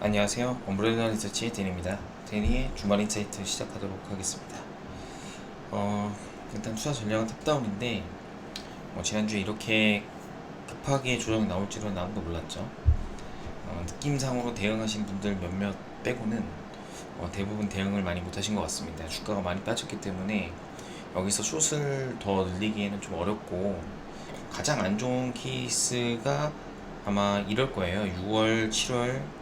안녕하세요. 엄브렐라 리서치의 데니입니다. 데니의 주말 인사이트 시작하도록 하겠습니다. 어, 일단 투자 전략은 탑다운인데 뭐 지난주에 이렇게 급하게 조정이 나올 줄은 아무도 몰랐죠. 어, 느낌상으로 대응하신 분들 몇몇 빼고는 어, 대부분 대응을 많이 못하신 것 같습니다. 주가가 많이 빠졌기 때문에 여기서 숏을 더 늘리기에는 좀 어렵고 가장 안 좋은 케이스가 아마 이럴 거예요. 6월, 7월,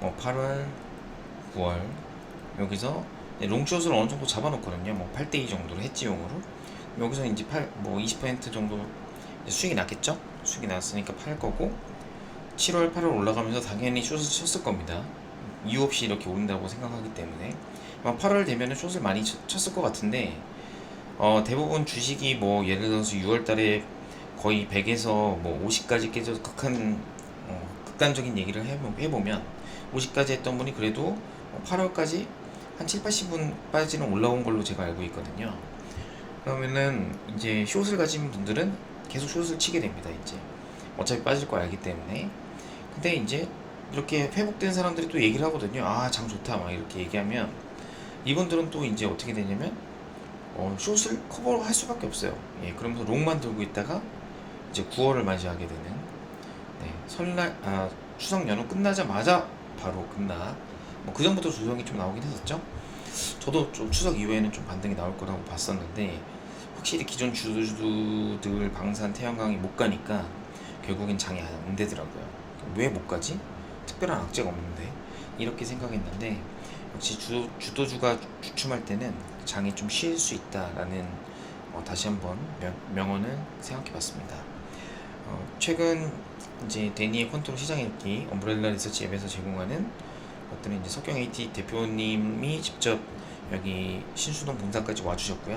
뭐 8월, 9월 여기서 롱숏을 어느 정도 잡아놓거든요. 뭐 8대2 정도로 해지용으로 여기서 이제 8, 뭐 20% 정도 수익이 났겠죠? 수익이 났으니까 팔 거고 7월, 8월 올라가면서 당연히 숏을 쳤을 겁니다. 이유 없이 이렇게 오른다고 생각하기 때문에 아마 8월 되면은 숏을 많이 쳤- 쳤을 것 같은데 어, 대부분 주식이 뭐 예를 들어서 6월 달에 거의 100에서 뭐 50까지 깨져서 극한 어, 극단적인 얘기를 해보- 해보면 50까지 했던 분이 그래도 8월까지 한 7, 80분까지는 올라온 걸로 제가 알고 있거든요. 그러면은 이제 숏을 가진 분들은 계속 숏을 치게 됩니다. 이제 어차피 빠질 거 알기 때문에. 근데 이제 이렇게 회복된 사람들이 또 얘기를 하거든요. 아, 장 좋다. 막 이렇게 얘기하면 이분들은 또 이제 어떻게 되냐면 어, 숏을 커버할 수밖에 없어요. 예, 그러면서 롱만 들고 있다가 이제 9월을 맞이하게 되는 네, 설날 아 추석 연휴 끝나자마자 바로 급락 뭐 그 전부터 조정이 좀 나오긴 했었죠. 저도 좀 추석 이후에는 좀 반등이 나올 거라고 봤었는데 확실히 기존 주주들 방산 태양광이 못 가니까 결국엔 장이 안 되더라고요. 왜 못 가지? 특별한 악재가 없는데 이렇게 생각했는데 역시 주, 주도주가 주춤할 때는 장이 좀 쉴 수 있다라는 어, 다시 한번 명, 명언을 생각해 봤습니다. 어, 최근 이제 데니의 컨트롤 시장 읽기 엄브렐라 리서치 앱에서 제공하는 어떤 이제 석경 AT 대표님이 직접 여기 신수동 본사까지 와주셨고요.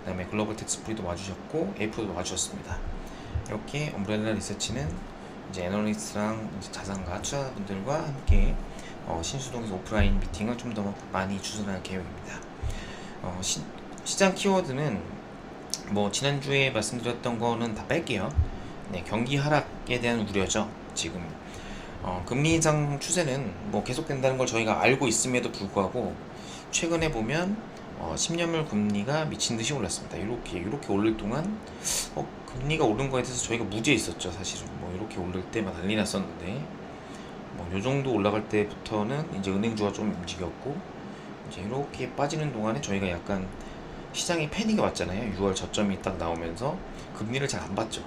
그 다음에 글로벌 텍스프리도 와주셨고 에이프도 와주셨습니다. 이렇게 엄브렐라 리서치는 이제 애널리스트랑 이제 자산가 투자분들과 함께 어, 신수동에서 오프라인 미팅을 좀 더 많이 추진할 계획입니다. 어, 시, 시장 키워드는 뭐 지난주에 말씀드렸던 거는 다 뺄게요. 네, 경기 하락에 대한 우려죠. 지금 어, 금리 인상 추세는 뭐 계속된다는 걸 저희가 알고 있음에도 불구하고 최근에 보면 어, 10년물 금리가 미친 듯이 올랐습니다. 이렇게 이렇게 오를 동안 어, 금리가 오른 거에 대해서 저희가 무죄했었죠. 사실은 뭐 이렇게 오를 때만 난리 났었는데 뭐요 정도 올라갈 때부터는 이제 은행주가 좀 움직였고 이제 이렇게 빠지는 동안에 저희가 약간 시장에 패닉이 왔잖아요. 6월 저점이 딱 나오면서 금리를 잘 안 봤죠.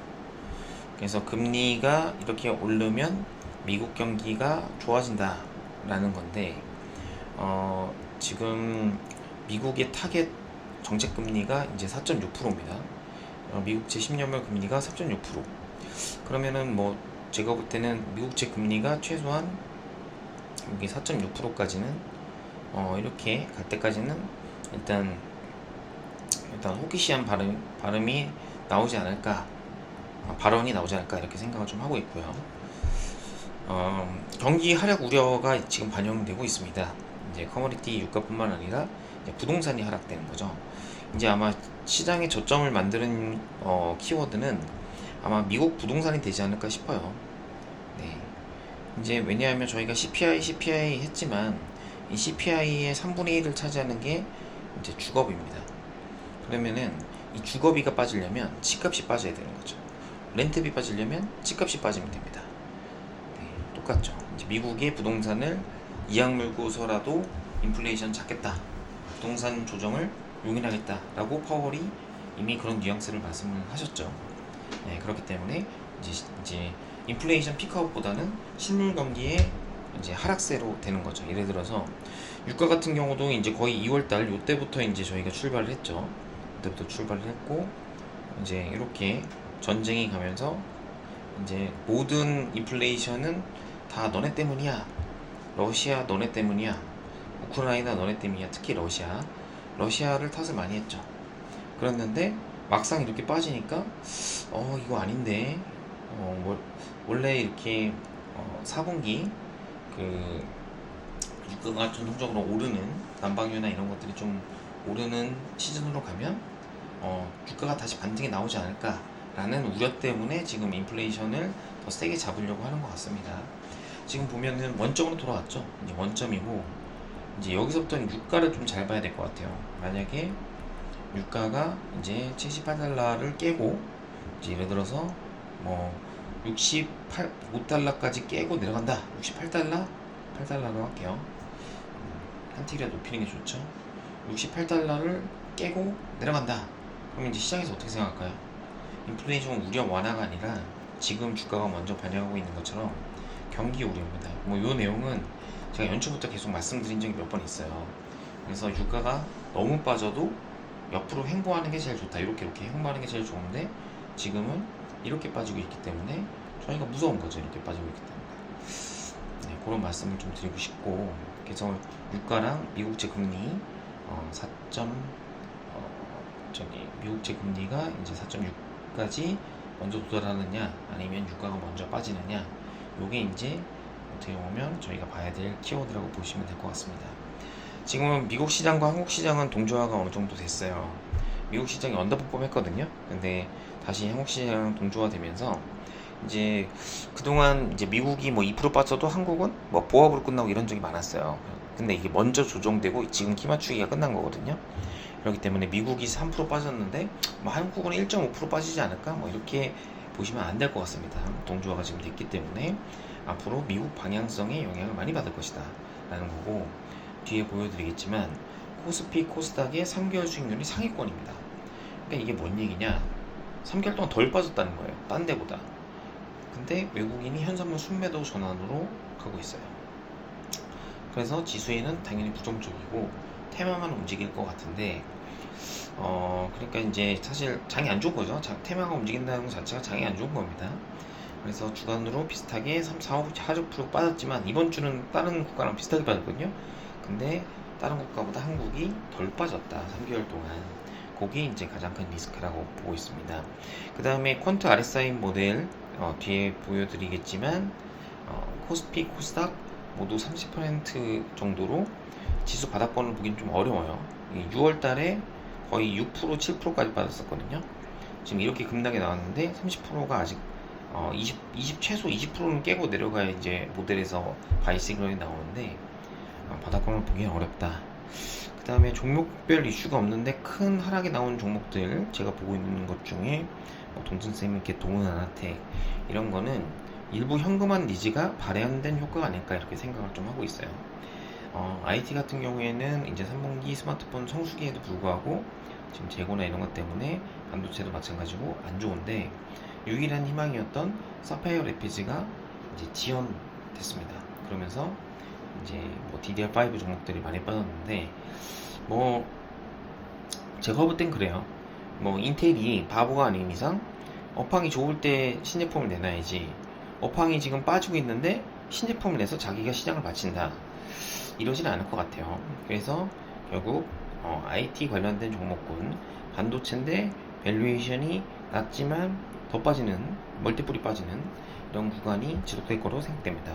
그래서 금리가 이렇게 오르면 미국 경기가 좋아진다라는 건데 어, 지금 미국의 타겟 정책 금리가 이제 4.6%입니다. 어, 미국 제 10년물 금리가 4.6%. 그러면은 뭐 제가 볼 때는 미국 제 금리가 최소한 여기 4.6%까지는 어, 이렇게 갈 때까지는 일단 일단 호기시한 발음 발음이 나오지 않을까 아, 발언이 나오지 않을까 이렇게 생각을 좀 하고 있고요. 어, 경기 하락 우려가 지금 반영되고 있습니다. 이제 커머디티 유가뿐만 아니라 부동산이 하락되는 거죠. 이제 아마 시장의 저점을 만드는 어, 키워드는 아마 미국 부동산이 되지 않을까 싶어요. 네. 이제 왜냐하면 저희가 CPI, CPI 했지만 이 CPI의 3분의 1을 차지하는 게 이제 주거비입니다. 그러면은 이 주거비가 빠지려면 집값이 빠져야 되는 거죠. 렌트비 빠지려면 집값이 빠지면 됩니다. 네, 똑같죠. 이제 미국의 부동산을 이악 물고서라도 인플레이션 잡겠다. 부동산 조정을 용인하겠다라고 파월이 이미 그런 뉘앙스를 말씀을 하셨죠. 네, 그렇기 때문에 이제, 이제 인플레이션 피크아웃보다는 실물 경기의 이제 하락세로 되는 거죠. 예를 들어서 유가 같은 경우도 이제 거의 2월 달 요때부터 이제 저희가 출발을 했죠. 그때부터 출발을 했고 이제 이렇게 전쟁이 가면서 이제 모든 인플레이션은 다 너네 때문이야. 러시아 너네 때문이야. 우크라이나 너네 때문이야. 특히 러시아. 러시아를 탓을 많이 했죠. 그랬는데 막상 이렇게 빠지니까 어 이거 아닌데 어 뭐, 원래 이렇게 어, 4분기 그 유가가 전통적으로 오르는 난방유나 이런 것들이 좀 오르는 시즌으로 가면 어, 주가가 다시 반등이 나오지 않을까 라는 우려 때문에 지금 인플레이션을 더 세게 잡으려고 하는 것 같습니다. 지금 보면은 원점으로 돌아왔죠. 이제 원점이고 이제 여기서부터는 유가를 좀 잘 봐야 될 것 같아요. 만약에 유가가 이제 78달러를 깨고 이제 예를 들어서 뭐 68, 5달러까지 깨고 내려간다. 68달러? 8달러로 할게요. 한 틱이라 높이는 게 좋죠. 68달러를 깨고 내려간다. 그럼 이제 시장에서 어떻게 생각할까요? 인플레이션 우려 완화가 아니라 지금 주가가 먼저 반영하고 있는 것처럼 경기 우려입니다. 뭐이 내용은 제가 연초부터 계속 말씀드린 적이 몇 번 있어요. 그래서 유가가 너무 빠져도 옆으로 횡보하는 게 제일 좋다. 이렇게 이렇게 횡보하는 게 제일 좋은데 지금은 이렇게 빠지고 있기 때문에 저희가 무서운 거죠. 이렇게 빠지고 있기 때문에. 네, 그런 말씀을 좀 드리고 싶고 그래서 유가랑 미국제 금리 어, 4. 어, 저기 미국제 금리가 이제 4.6 까지 먼저 도달하느냐 아니면 유가가 먼저 빠지느냐 요게 이제 어떻게 보면 저희가 봐야 될 키워드라고 보시면 될 것 같습니다. 지금은 미국 시장과 한국 시장은 동조화가 어느 정도 됐어요. 미국 시장이 언더퍼폼 했거든요. 근데 다시 한국 시장 동조화 되면서 이제 그동안 이제 미국이 뭐 2% 빠져도 한국은 뭐 보합으로 끝나고 이런 적이 많았어요. 근데 이게 먼저 조정되고 지금 키 맞추기가 끝난 거거든요. 그렇기 때문에 미국이 3% 빠졌는데 뭐 한국은 1.5% 빠지지 않을까? 뭐 이렇게 보시면 안 될 것 같습니다. 동조화가 지금 됐기 때문에 앞으로 미국 방향성에 영향을 많이 받을 것이다. 라는 거고 뒤에 보여드리겠지만 코스피 코스닥의 3개월 수익률이 상위권입니다. 그러니까 이게 뭔 얘기냐? 3개월 동안 덜 빠졌다는 거예요. 딴 데보다. 근데 외국인이 현선물 순매도 전환으로 가고 있어요. 그래서 지수에는 당연히 부정적이고 테마만 움직일 것 같은데 어 그러니까 이제 사실 장이 안 좋은 거죠. 장, 테마가 움직인다는 것 자체가 장이 안 좋은 겁니다. 그래서 주간으로 비슷하게 3, 4, 5, 4% 빠졌지만 이번 주는 다른 국가랑 비슷하게 빠졌거든요. 근데 다른 국가보다 한국이 덜 빠졌다. 3개월 동안. 그게 이제 가장 큰 리스크라고 보고 있습니다. 그 다음에 퀀트 RSI 모델 어, 뒤에 보여드리겠지만 어, 코스피, 코스닥 모두 30% 정도로 지수 바닥권을 보기는 좀 어려워요. 6월 달에 거의 6% 7%까지 빠졌었거든요. 지금 이렇게 급락이 나왔는데 30%가 아직 어, 20, 20 최소 20%는 깨고 내려가야 이제 모델에서 바이 시그널이 나오는데 어, 바닥권을 보기는 어렵다. 그 다음에 종목별 이슈가 없는데 큰 하락이 나온 종목들 제가 보고 있는 것 중에 뭐 동진쌤 이렇게 동은 아나텍 이런 거는 일부 현금화 니즈가 발현된 효과가 아닐까 이렇게 생각을 좀 하고 있어요. 어, IT 같은 경우에는 이제 3분기 스마트폰 성수기에도 불구하고 지금 재고나 이런 것 때문에 반도체도 마찬가지고 안 좋은데 유일한 희망이었던 사파이어 레피즈가 이제 지연됐습니다. 그러면서 이제 뭐 DDR5 종목들이 많이 빠졌는데 뭐 제가 볼 땐 그래요. 뭐 인텔이 바보가 아닌 이상 업황이 좋을 때 신제품을 내놔야지 업황이 지금 빠지고 있는데 신제품을 내서 자기가 시장을 마친다 이러진 않을 것 같아요. 그래서 결국 어, IT 관련된 종목군 반도체인데 밸류에이션이 낮지만 더 빠지는 멀티플이 빠지는 이런 구간이 지속될 거로 생각됩니다.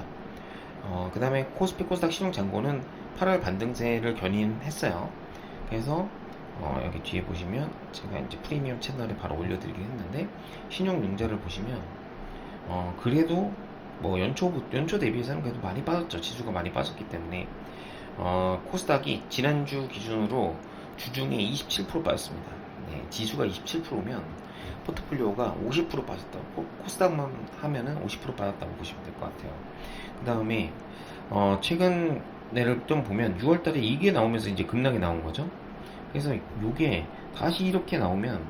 어, 그 다음에 코스피 코스닥 신용 잔고는 8월 반등세를 견인했어요. 그래서 어, 여기 뒤에 보시면 제가 이제 프리미엄 채널에 바로 올려드리긴 했는데 신용 융자를 보시면 어, 그래도 뭐 연초 연초 대비해서는 그래도 많이 빠졌죠. 지수가 많이 빠졌기 때문에 어, 코스닥이 지난주 기준으로 주중에 27% 빠졌습니다. 네, 지수가 27%면 포트폴리오가 50% 빠졌다. 코, 코스닥만 하면은 50% 빠졌다고 보시면 될 것 같아요. 그 다음에 어, 최근내를 좀 보면 6월달에 이게 나오면서 이제 급락이 나온 거죠. 그래서 요게 다시 이렇게 나오면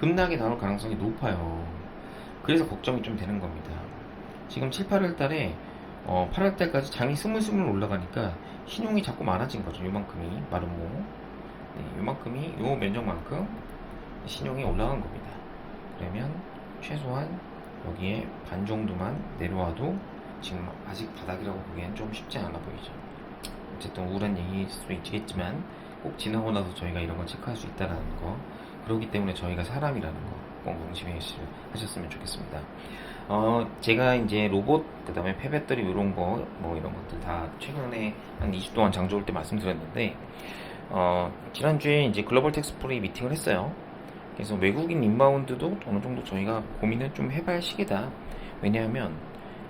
급락이 나올 가능성이 높아요. 그래서 걱정이 좀 되는 겁니다. 지금 7, 8월 달에 어, 8월 달까지 장이 스물스물 올라가니까 신용이 자꾸 많아진 거죠. 요만큼이 마름모. 네, 요만큼이 요 면적만큼 신용이 올라간 겁니다. 그러면 최소한 여기에 반 정도만 내려와도 지금 아직 바닥이라고 보기엔 좀 쉽지 않아 보이죠. 어쨌든 우울한 얘기일 수도 있겠지만 꼭 지나고 나서 저희가 이런 걸 체크할 수 있다는 거 그렇기 때문에 저희가 사람이라는 거 꼭 명심해 하셨으면 좋겠습니다. 어, 제가 이제 로봇, 그 다음에 폐배터리 이런 거, 뭐 이런 것들 다 최근에 한 2주 동안 장 좋을 때 말씀드렸는데, 어, 지난주에 이제 글로벌 텍스프리 미팅을 했어요. 그래서 외국인 인바운드도 어느 정도 저희가 고민을 좀 해봐야 시기다. 왜냐하면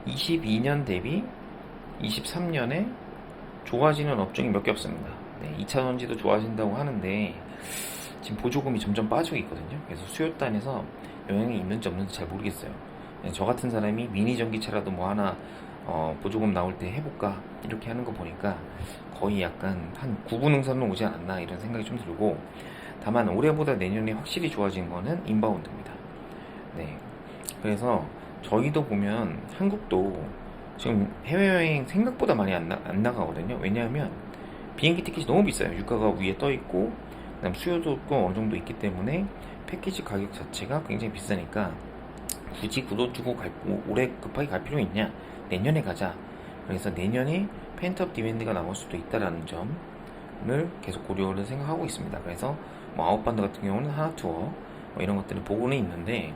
22년 대비 23년에 좋아지는 업종이 몇 개 없습니다. 네, 2차 전지도 좋아진다고 하는데 지금 보조금이 점점 빠지고 있거든요. 그래서 수요단에서 영향이 있는지 없는지 잘 모르겠어요. 네, 저 같은 사람이 미니 전기차라도 뭐 하나 어, 보조금 나올 때 해볼까 이렇게 하는 거 보니까 거의 약간 한 9분 응선으로 오지 않았나 이런 생각이 좀 들고 다만 올해보다 내년에 확실히 좋아진 거는 인바운드입니다. 네. 그래서 저희도 보면 한국도 지금 해외여행 생각보다 많이 안, 나, 안 나가거든요. 왜냐하면 비행기 티켓이 너무 비싸요. 유가가 위에 떠 있고, 그다음 수요도 또 어느 정도 있기 때문에 패키지 가격 자체가 굉장히 비싸니까 굳이 그돈 주고 갈, 오- 올해 급하게 갈 필요 있냐? 내년에 가자. 그래서 내년에 펜트업 디맨드가 나올 수도 있다라는 점을 계속 고려를 생각하고 있습니다. 그래서 뭐 아웃반드 같은 경우는 하나 투어 뭐 이런 것들을 보고는 있는데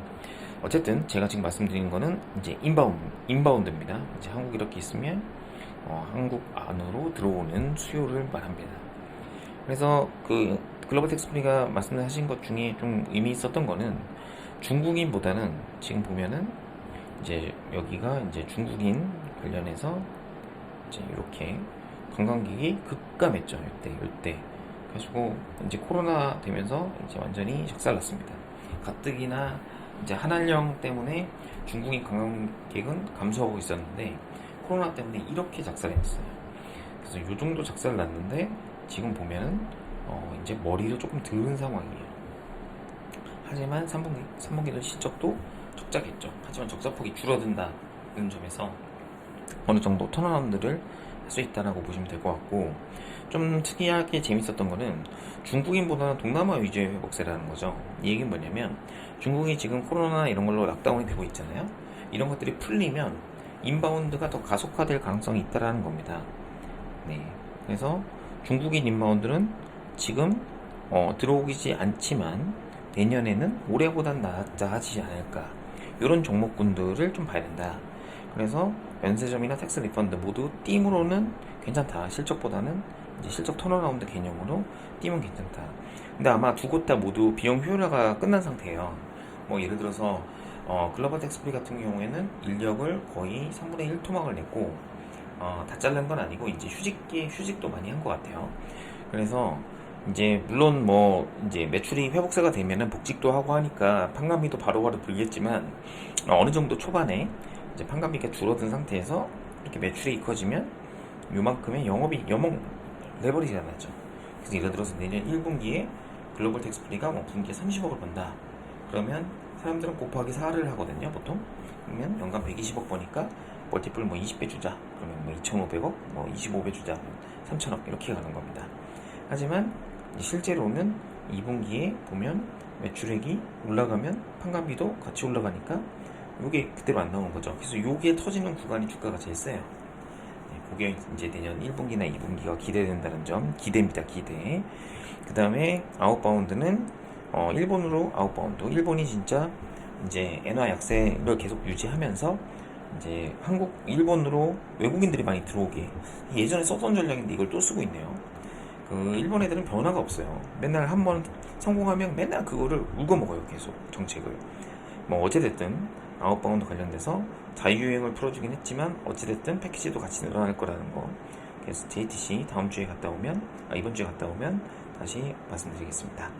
어쨌든 제가 지금 말씀드린 거는 이제 인바운드, 인바운드입니다. 이제 한국 이렇게 있으면 어, 한국 안으로 들어오는 수요를 말합니다. 그래서 그 글로벌 텍스프리가 말씀하신 것 중에 좀 의미 있었던 거는 중국인보다는 지금 보면은 이제 여기가 이제 중국인 관련해서 이제 이렇게 관광객이 급감했죠 이때 이때 그래가지고 이제 코로나 되면서 이제 완전히 작살났습니다. 가뜩이나 이제 한한령 때문에 중국인 관광객은 감소하고 있었는데 코로나 때문에 이렇게 작살냈어요. 그래서 요 정도 작살 났는데 지금 보면은 어 이제 머리를 조금 들은 상황이에요. 하지만 3분기 3분기도 실적도 적자겠죠. 하지만 적자폭이 줄어든다는 점에서 어느 정도 턴어라운드를 할 수 있다라고 보시면 될 것 같고 좀 특이하게 재밌었던 거는 중국인보다는 동남아 위주의 회복세라는 거죠. 이 얘기는 뭐냐면 중국이 지금 코로나 이런 걸로 락다운이 되고 있잖아요. 이런 것들이 풀리면 인바운드가 더 가속화될 가능성이 있다라는 겁니다. 네. 그래서 중국인 인바운드는 지금 어, 들어오지 않지만 내년에는 올해보단 낮아지지 않을까. 이런 종목군들을 좀 봐야 된다. 그래서 면세점이나 텍스 리펀드 모두 띠으로는 괜찮다. 실적보다는 이제 실적 턴어라운드 개념으로 띠면 괜찮다. 근데 아마 두 곳 다 모두 비용 효율화가 끝난 상태예요. 뭐 예를 들어서 어, 글로벌 텍스프리 같은 경우에는 인력을 거의 3분의 1 토막을 냈고 어, 다 자른 건 아니고 이제 휴직기 휴직도 많이 한 것 같아요. 그래서 이제 물론 뭐 이제 매출이 회복세가 되면은 복직도 하고 하니까 판관비도 바로바로 불겠지만 어, 어느 정도 초반에 이제 판관비가 줄어든 상태에서 이렇게 매출이 커지면 요만큼의 영업이 영업 레버리지가 나죠. 그래서 예를 들어서 내년 1분기에 글로벌 텍스프리가 뭐 분기에 30억을 번다. 그러면 사람들은 곱하기 4를 하거든요, 보통. 그러면 연간 120억 버니까 멀티플 뭐 20배 주자. 그러면 뭐 2,500억, 뭐 25배 주자. 3,000억 이렇게 가는 겁니다. 하지만 실제로는 2분기에 보면 매출액이 올라가면 판관비도 같이 올라가니까 이게 그대로 안 나오는 거죠. 그래서 이게 터지는 구간이 주가가 제일 세요. 네, 그게 이제 내년 1분기나 2분기가 기대된다는 점 기대입니다. 기대. 그 다음에 아웃바운드는 어, 일본으로 아웃바운드. 일본이 진짜 이제 엔화 약세를 계속 유지하면서 이제 한국 일본으로 외국인들이 많이 들어오게 예전에 썼던 전략인데 이걸 또 쓰고 있네요. 그 일본 애들은 변화가 없어요. 맨날 한 번 성공하면 맨날 그거를 울고 먹어요. 계속 정책을. 뭐 어찌됐든 아웃바운드 관련돼서 자유여행을 풀어주긴 했지만 어찌됐든 패키지도 같이 늘어날 거라는 거. 그래서 JTC 다음 주에 갔다 오면 아, 이번 주에 갔다 오면 다시 말씀드리겠습니다.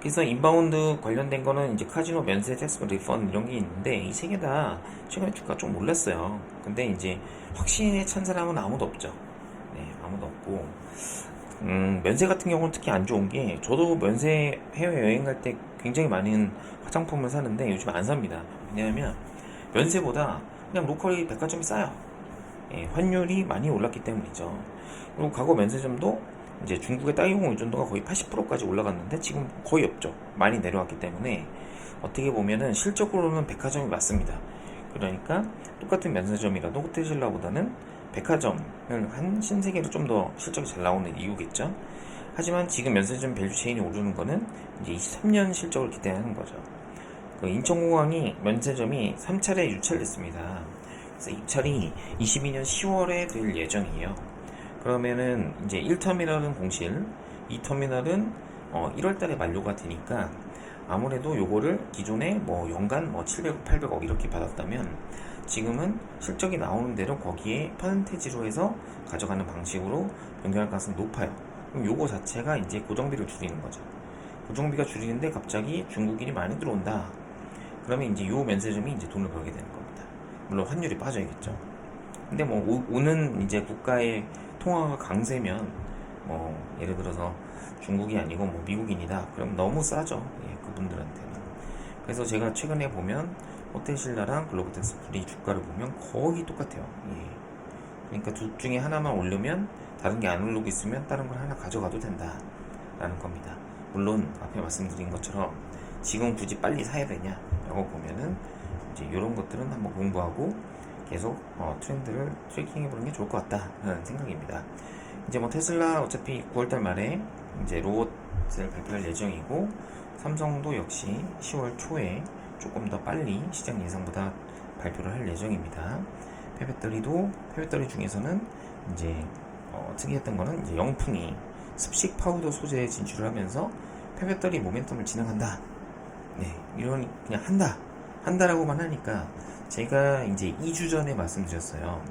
그래서 인바운드 관련된 거는 이제 카지노 면세 텍스 리펀 이런 게 있는데 이 세 개 다 최근에 주가 좀 올랐어요. 근데 이제 확신에 찬 사람은 아무도 없죠. 네, 아무도 없고 음, 면세 같은 경우는 특히 안 좋은 게 저도 면세 해외 여행 갈 때 굉장히 많은 화장품을 사는데 요즘 안 삽니다. 왜냐하면 면세보다 그냥 로컬이 백화점이 싸요. 예, 환율이 많이 올랐기 때문이죠. 그리고 과거 면세점도 이제 중국의 따이공 의존도가 거의 80%까지 올라갔는데 지금 거의 없죠. 많이 내려왔기 때문에 어떻게 보면은 실적으로는 백화점이 맞습니다. 그러니까 똑같은 면세점이라도 호텔 신라보다는 백화점을 한 신세계로 좀 더 실적이 잘 나오는 이유겠죠. 하지만 지금 면세점 밸류 체인이 오르는 거는 이제 23년 실적을 기대하는 거죠. 그 인천공항이 면세점이 3차례 유찰됐습니다. 그래서 입찰이 22년 10월에 될 예정이에요. 그러면은 이제 1터미널은 공실, 2터미널은 어 1월 달에 만료가 되니까 아무래도 요거를 기존에 뭐 연간 뭐 700억, 800억 이렇게 받았다면 지금은 실적이 나오는 대로 거기에 퍼센테지로 해서 가져가는 방식으로 변경할 가능성이 높아요. 그럼 요거 자체가 이제 고정비를 줄이는 거죠. 고정비가 줄이는데 갑자기 중국인이 많이 들어온다. 그러면 이제 요 면세점이 이제 돈을 벌게 되는 겁니다. 물론 환율이 빠져야겠죠. 근데 뭐 오, 는 이제 국가의 통화가 강세면 뭐 예를 들어서 중국이 아니고 뭐 미국인이다. 그럼 너무 싸죠. 예, 그분들한테는. 그래서 제가 최근에 보면 호텔신라랑 글로벌텍스 둘이 주가를 보면 거의 똑같아요. 예. 그러니까 둘 중에 하나만 올르면 다른 게 안 오르고 있으면 다른 걸 하나 가져가도 된다라는 겁니다. 물론 앞에 말씀드린 것처럼 지금 굳이 빨리 사야 되냐? 라고 보면은 이제 이런 것들은 한번 공부하고 계속 어, 트렌드를 트래킹해 보는 게 좋을 것 같다라는 생각입니다. 이제 뭐 테슬라 어차피 9월달 말에 이제 로봇을 발표할 예정이고 삼성도 역시 10월 초에 조금 더 빨리 시장 예상보다 발표를 할 예정입니다. 폐배터리도 폐배터리 중에서는 이제 어, 특이했던 거는 이제 영풍이 습식 파우더 소재에 진출을 하면서 폐배터리 모멘텀을 진행한다. 네, 이런 그냥 한다. 한다라고만 하니까 제가 이제 2주 전에 말씀드렸어요.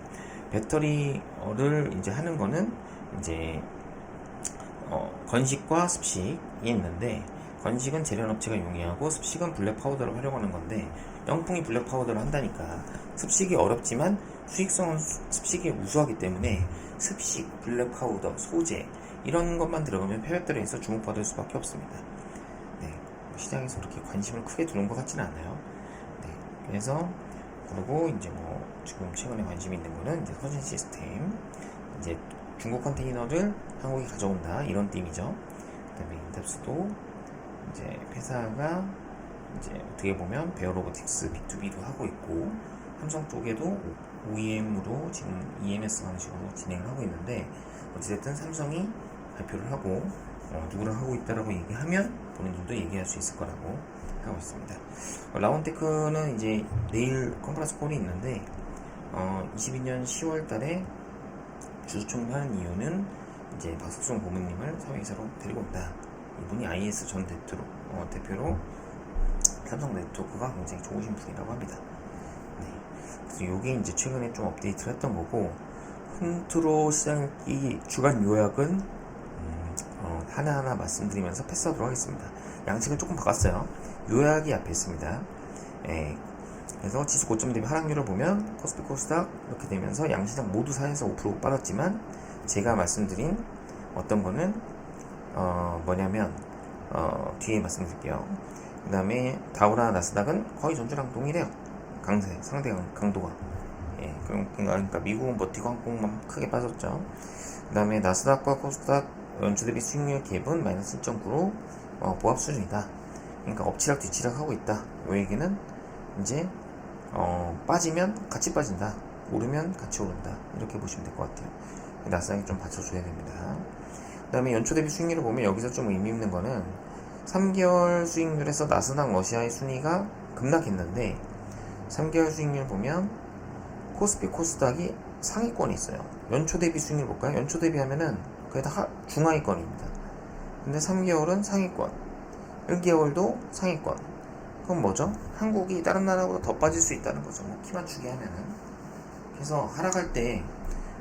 배터리를 이제 하는 거는 이제 어, 건식과 습식이 있는데 건식은 재련 업체가 용이하고 습식은 블랙 파우더를 활용하는 건데 영풍이 블랙 파우더를 한다니까 습식이 어렵지만 수익성은 수- 습식이 우수하기 때문에 습식, 블랙 파우더, 소재 이런 것만 들어가면 폐배터리에서 주목받을 수밖에 없습니다. 네, 시장에서 그렇게 관심을 크게 두는 것 같지는 않아요. 네, 그래서 그리고 이제 뭐 지금 최근에 관심이 있는 거는 이제 서진 시스템 이제 중국 컨테이너를 한국에 가져온다 이런 팀이죠. 그다음에 인답스도 이제 회사가 이제 어떻게 보면 베어 로보틱스 B2B도 하고 있고 삼성 쪽에도 OEM으로 지금 EMS 방식으로 진행을 하고 있는데 어찌됐든 삼성이 발표를 하고 어, 누구랑 하고 있다라고 얘기하면 본인들도 얘기할 수 있을 거라고 하고 있습니다. 어, 라운테크는 이제 내일 컨퍼런스 콜이 있는데 어, 22년 10월 달에 주주총회 하는 이유는 이제 박석순 고문님을 사회이사로 데리고 온다. 이분이 IS 전 대표로, 어, 대표로 삼성 네트워크가 굉장히 좋으신 분이라고 합니다. 네. 그래서 요게 이제 최근에 좀 업데이트를 했던 거고, 콘트로 시장이 주간 요약은 음, 어, 하나하나 말씀드리면서 패스하도록 하겠습니다. 양측은 조금 바꿨어요. 요약이 앞에 있습니다. 예, 그래서 지수 고점 대비 하락률을 보면 코스피 코스닥 이렇게 되면서 양시장 모두 4에서 5% 빠졌지만 제가 말씀드린 어떤 거는 어 뭐냐면 어 뒤에 말씀드릴게요. 그 다음에 다우나 나스닥은 거의 전주랑 동일해요. 강세 상대 강- 강도가 예 그럼- 그러니까 미국은 버티고 한국만 크게 빠졌죠. 그 다음에 나스닥과 코스닥 연초 대비 수익률 갭은 마이너스 1.9로 어, 보합 수준이다. 그러니까 엎치락 뒤치락 하고 있다. 이 얘기는 이제 어, 빠지면 같이 빠진다. 오르면 같이 오른다. 이렇게 보시면 될 것 같아요. 나스닥이 좀 받쳐줘야 됩니다. 그 다음에 연초 대비 수익률을 보면 여기서 좀 의미 있는 거는 3개월 수익률에서 나스닥 러시아의 순위가 급락했는데 3개월 수익률 보면 코스피 코스닥이 상위권에 있어요. 연초 대비 수익률 볼까요? 연초 대비 하면은 그게 다 하- 중하위권입니다. 근데 3개월은 상위권, 1개월도 상위권. 그건 뭐죠? 한국이 다른 나라보다 더 빠질 수 있다는 거죠. 뭐 키 맞추기 하면은. 그래서 하락할 때,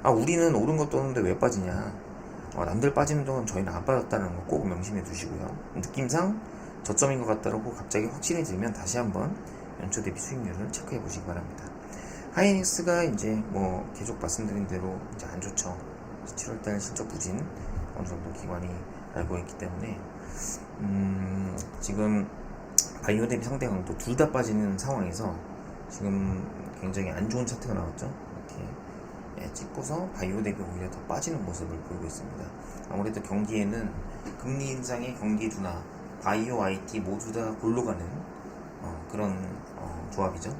아, 우리는 오른 것도 없는데 왜 빠지냐. 어, 남들 빠지는 동안 저희는 안 빠졌다는 거 꼭 명심해 두시고요. 느낌상 저점인 것 같다고 갑자기 확신해지면 다시 한번 연초 대비 수익률을 체크해 보시기 바랍니다. 하이닉스가 이제 뭐 계속 말씀드린 대로 이제 안 좋죠. 7월달 실적 부진 어느 정도 기관이 알고 있기 때문에 음, 지금 바이오 대비 상대 강도 둘 다 빠지는 상황에서 지금 굉장히 안 좋은 차트가 나왔죠. 예, 찍고서 바이오 대비 오히려 더 빠지는 모습을 보이고 있습니다. 아무래도 경기에는 금리 인상의 경기 둔화, 바이오, IT 모두 다 골로 가는 어, 그런 어, 조합이죠.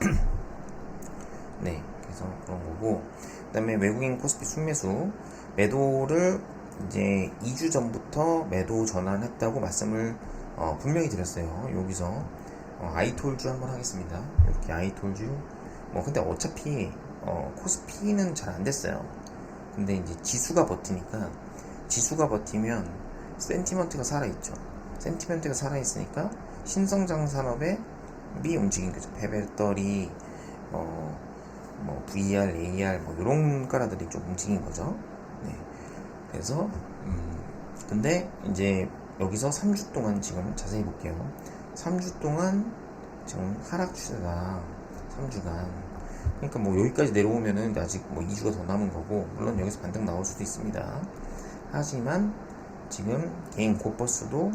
네, 그래서 그런 거고, 그 다음에 외국인 코스피 순매수 매도를 이제 2주 전부터 매도 전환했다고 말씀을 어, 분명히 드렸어요. 여기서 어, 아이톨주 한번 하겠습니다. 이렇게 아이톨주 뭐 근데 어차피 어, 코스피는 잘 안 됐어요. 근데 이제 지수가 버티니까 지수가 버티면 센티먼트가 살아있죠. 센티먼트가 살아있으니까 신성장 산업에 미 움직인 거죠. 배터리, 어, 뭐 VR, AR 뭐 이런 가라들이 좀 움직인 거죠. 네. 그래서 음, 근데 이제 여기서 3주 동안 지금 자세히 볼게요. 3주 동안 지금 하락 추세다. 3주간. 그러니까 뭐 여기까지 내려오면은 아직 뭐 2주가 더 남은 거고 물론 여기서 반등 나올 수도 있습니다. 하지만 지금 개인 고버스도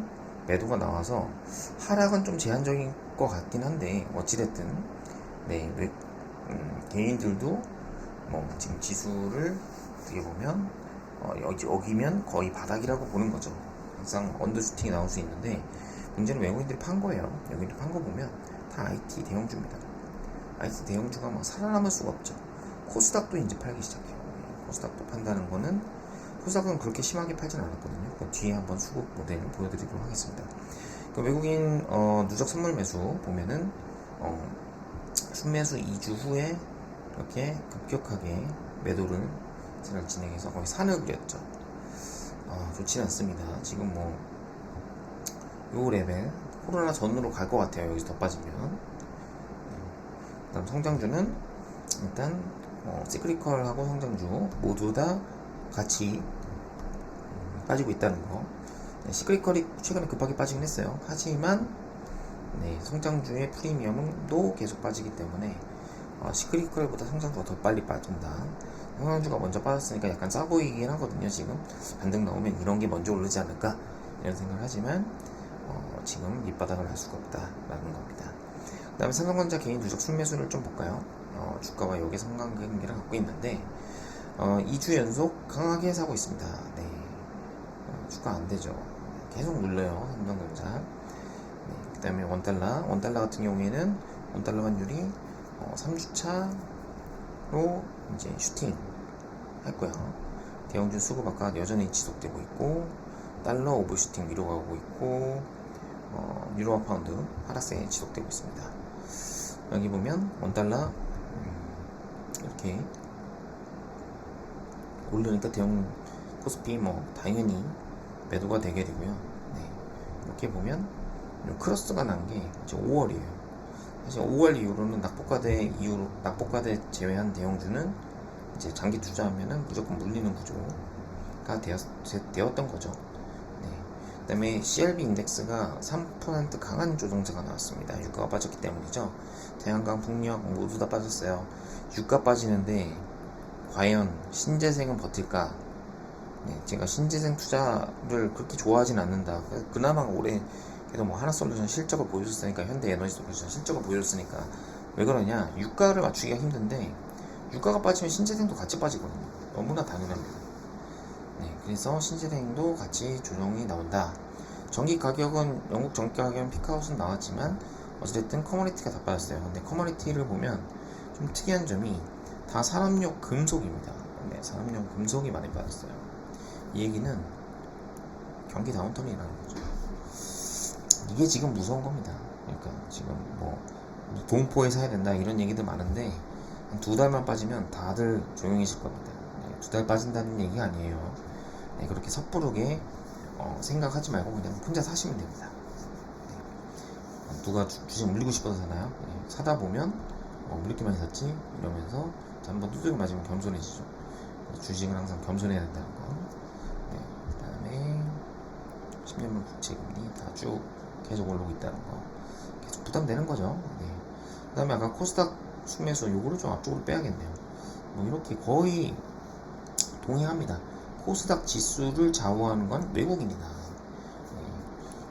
매도가 나와서 하락은 좀 제한적인 것 같긴 한데 어찌됐든 네 외- 음, 개인들도 뭐 지금 지수를 어떻게 보면 어, 여기 여기면 거의 바닥이라고 보는 거죠. 항상 언더슈팅이 나올 수 있는데 문제는 외국인들이 판 거예요. 외국인들이 판 거 보면 다 IT 대형주입니다. IT 대형주가 막 살아남을 수가 없죠. 코스닥도 이제 팔기 시작해요. 예, 코스닥도 판다는 거는 코스닥은 그렇게 심하게 팔진 않았거든요. 그 뒤에 한번 수급 모델 보여드리도록 하겠습니다. 그 외국인 어, 누적 선물 매수 보면은 어, 순매수 2주 후에 이렇게 급격하게 매도를 세를 진행해서 거의 산을 그렸죠. 아, 좋지는 않습니다. 지금 뭐, 요 레벨, 코로나 전으로 갈 것 같아요. 여기서 더 빠지면. 그 다음 성장주는 일단, 어, 시크리컬하고 성장주 모두 다 같이 음, 빠지고 있다는 거. 네, 시크리컬이 최근에 급하게 빠지긴 했어요. 하지만, 네, 성장주의 프리미엄도 계속 빠지기 때문에, 어, 시크리컬보다 성장주가 더 빨리 빠진다. 성장주가 먼저 빠졌으니까 약간 싸 보이긴 하거든요. 지금 반등 나오면 이런 게 먼저 오르지 않을까 이런 생각을 하지만 어, 지금 밑바닥을 할 수가 없다라는 겁니다. 그 다음에 삼성전자 개인 누적 순매수를 좀 볼까요? 어, 주가와 여기 상관관계를 갖고 있는데 어, 2주 연속 강하게 사고 있습니다. 네. 어, 주가 안 되죠. 계속 눌러요. 삼성전자. 네. 그 다음에 원달러. 원달러 같은 경우에는 원달러 환율이 어, 3주차로 이제 슈팅 했고요. 대형주 수급 아까 여전히 지속되고 있고 달러 오버슈팅 위로 가고 있고 어, 유로와 파운드 하락세 지속되고 있습니다. 여기 보면 원달러 음, 이렇게 오르니까 대형 코스피 뭐 당연히 매도가 되게 되고요. 네. 이렇게 보면 크로스가 난 게 이제 5월이에요. 사실 5월 이후로는 낙폭과대 이후로 낙폭과대 제외한 대형주는 이제 장기 투자하면은 무조건 물리는 구조가 되었, 되었던 거죠. 네. 그다음에 CLB 인덱스가 3% 강한 조정세가 나왔습니다. 유가가 빠졌기 때문이죠. 태양광, 풍력 모두 다 빠졌어요. 유가 빠지는데 과연 신재생은 버틸까? 네, 제가 신재생 투자를 그렇게 좋아하진 않는다. 그나마 올해 그래도 뭐 하나솔루션 실적을 보여줬으니까 현대에너지솔루션 실적을 보여줬으니까 왜 그러냐 유가를 맞추기가 힘든데 유가가 빠지면 신재생도 같이 빠지거든요 너무나 당연합니다 네 그래서 신재생도 같이 조정이 나온다 전기 가격은 영국 전기 가격은 피크아웃은 나왔지만 어쨌든 커머니티가 다 빠졌어요 근데 커머니티를 보면 좀 특이한 점이 다 산업용 금속입니다 네 산업용 금속이 많이 빠졌어요 이 얘기는 경기 다운턴이라는 거죠 이게 지금 무서운 겁니다. 그러니까 지금 뭐 동포에 사야 된다 이런 얘기들 많은데 한두 달만 빠지면 다들 조용해질 겁니다. 네, 두달 빠진다는 얘기 아니에요. 네, 그렇게 섣부르게 어, 생각하지 말고 그냥 혼자 사시면 됩니다. 네. 누가 주, 주식 물리고 싶어서 사나요? 네, 사다 보면 뭐 물리기 많이 샀지 이러면서 한번 두들겨 맞으면 겸손해지죠. 주식은 항상 겸손해야 된다는 거. 네, 그 다음에 10년물 국채금리 다 쭉 계속 오르고 있다는 거 계속 부담되는 거죠. 네. 그 다음에 아까 코스닥 순매수 요거를 좀 앞쪽으로 빼야겠네요. 뭐 이렇게 거의 동의합니다. 코스닥 지수를 좌우하는 건 외국인이다. 네.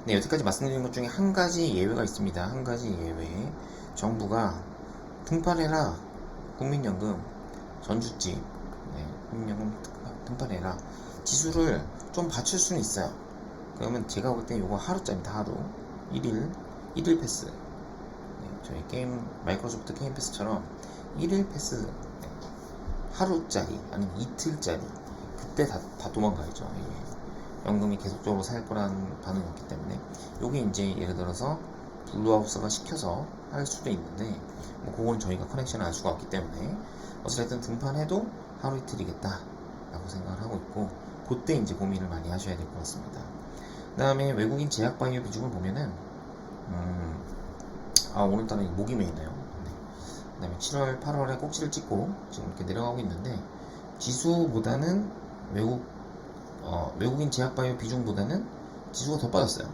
네, 여태까지 말씀드린 것 중에 한 가지 예외가 있습니다. 한 가지 예외. 정부가 등판해라. 국민연금, 전주집, 네, 국민연금 등판해라. 지수를 좀 받칠 수는 있어요. 그러면 제가 볼 때 이거 하루짜리다 하루 1일 1일 패스 네, 저희 게임 마이크로소프트 게임 패스처럼 1일 패스 네, 하루짜리 아니면 이틀짜리 그때 다, 다 도망가야죠. 연금이 계속적으로 살 거라는 반응이었기 때문에. 요게 이제 예를 들어서 블루하우스가 시켜서 할 수도 있는데 뭐 그건 저희가 커넥션을 알 수가 없기 때문에 어쨌든 등판해도 하루 이틀이겠다 라고 생각을 하고 있고 그때 이제 고민을 많이 하셔야 될 것 같습니다. 그 다음에 외국인 제약 바이오 비중을 보면은 음, 아 오늘따라 목이 메이네요. 네. 그 다음에 7월, 8월에 꼭지를 찍고 지금 이렇게 내려가고 있는데 지수보다는 외국 어, 외국인 제약 바이오 비중보다는 지수가 더 빠졌어요.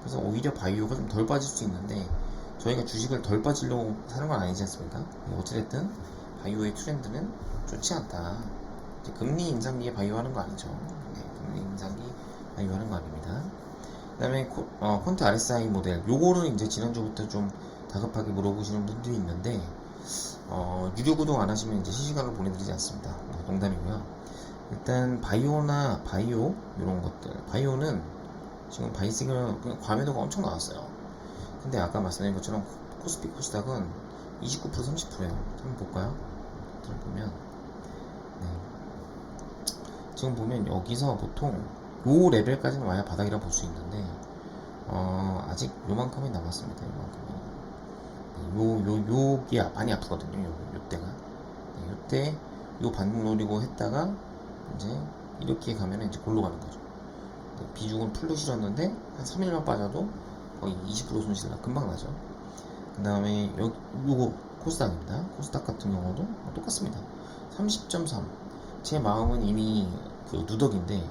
그래서 오히려 바이오가 좀 덜 빠질 수 있는데 저희가 주식을 덜 빠지려고 사는 건 아니지 않습니까? 어찌됐든 바이오의 트렌드는 좋지 않다. 금리 인상기에 바이오 하는 거 아니죠. 네, 금리 인상기 바이오 하는 거 아닙니다. 그 다음에 코, 어, 콘트 RSI 모델 요거는 이제 지난주부터 좀 다급하게 물어보시는 분들이 있는데 어, 유료 구독 안 하시면 이제 실시간으로 보내드리지 않습니다. 뭐 농담이고요. 일단 바이오나 바이오 이런 것들 바이오는 지금 그냥 과매도가 엄청 나왔어요. 근데 아까 말씀드린 것처럼 코스피 코스닥은 29% 30%예요. 한번 볼까요? 들어보면 네. 지금 보면 여기서 보통 요 레벨까지는 와야 바닥이라 볼 수 있는데 어, 아직 요만큼이 남았습니다. 요만큼이 네, 요, 요, 요게 많이 아프거든요. 요, 요 때가 네, 요때 요 반등 노리고 했다가 이제 이렇게 가면 이제 골로 가는 거죠. 네, 비중은 풀로 실었는데 한 3일만 빠져도 거의 20% 손실 나 금방 나죠. 그 다음에 요 요거 코스닥입니다. 코스닥 같은 경우도 뭐 똑같습니다. 30.3. 제 마음은 이미 그 누덕인데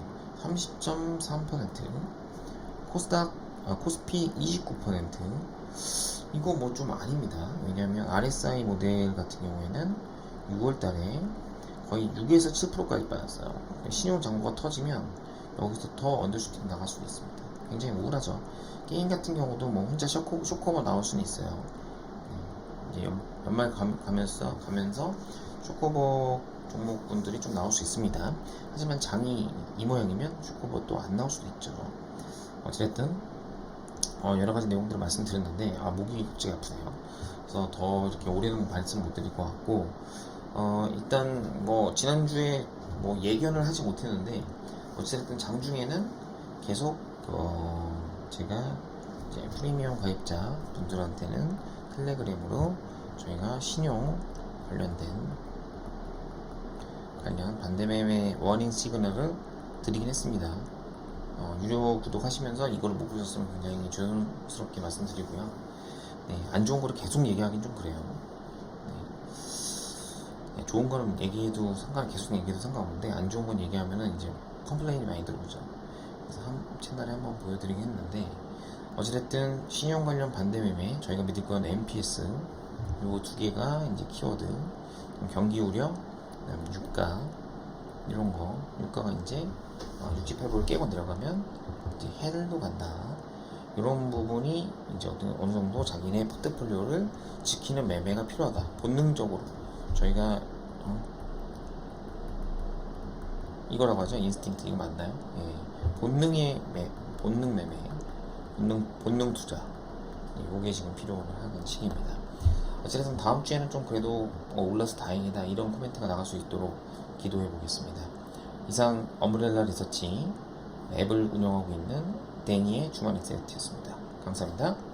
30.3% 코스닥 아, 코스피 29% 이거 뭐 좀 아닙니다. 왜냐하면 RSI 모델 같은 경우에는 6월달에 거의 6에서 7%까지 빠졌어요. 신용 잔고가 터지면 여기서 더 언더슈팅 나갈 수도 있습니다. 굉장히 우울하죠. 게임 같은 경우도 뭐 혼자 쇼커, 쇼커버 나올 수는 있어요. 네, 이제 연, 가, 가면서 가면서 쇼커버 종목분들이 좀 나올 수 있습니다. 하지만 장이 이 모양이면 쇼커버 또 안 나올 수도 있죠. 어쨌든 어, 여러 가지 내용들을 말씀드렸는데 아 목이 갑자기 아프네요. 그래서 더 이렇게 오래는 말씀 못 드릴 것 같고 어, 일단 뭐 지난주에 뭐 예견을 하지 못했는데 어쨌든 장중에는 계속 어, 제가 이제 프리미엄 가입자 분들한테는 텔레그램으로 저희가 신용 관련된 관련 반대매매 워닝 시그널을 드리긴 했습니다. 어, 유료 구독하시면서 이걸 못 보셨으면 굉장히 죄송스럽게 말씀드리고요. 네, 안 좋은 거를 계속 얘기하긴 좀 그래요. 네. 네, 좋은 거는 얘기해도 상관, 계속 얘기해도 상관없는데 안 좋은 건 얘기하면은 이제 컴플레인이 많이 들어오죠. 그래서 한 채널에 한번 보여드리긴 했는데 어찌됐든 신용 관련 반대 매매 저희가 믿을 건 MPS 요두 개가 이제 키워드 경기 우려 그다음 유가 이런 거 유가가 이제 어, 68불을 깨고 내려가면 이제 헬도 간다 이런 부분이 이제 어느, 어느 정도 자기네 포트폴리오를 지키는 매매가 필요하다 본능적으로 저희가 어, 이거라고 하죠 인스팅트 이거 맞나요? 예. 본능의 매 본능 매매 본능 본능 투자 예, 요게 지금 필요로 하는 시기입니다. 어쨌든 다음 주에는 좀 그래도 어, 올라서 다행이다 이런 코멘트가 나갈 수 있도록 기도해 보겠습니다. 이상 엄브렐라 리서치 앱을 운영하고 있는 데니의 주말 인사이트였습니다. 감사합니다.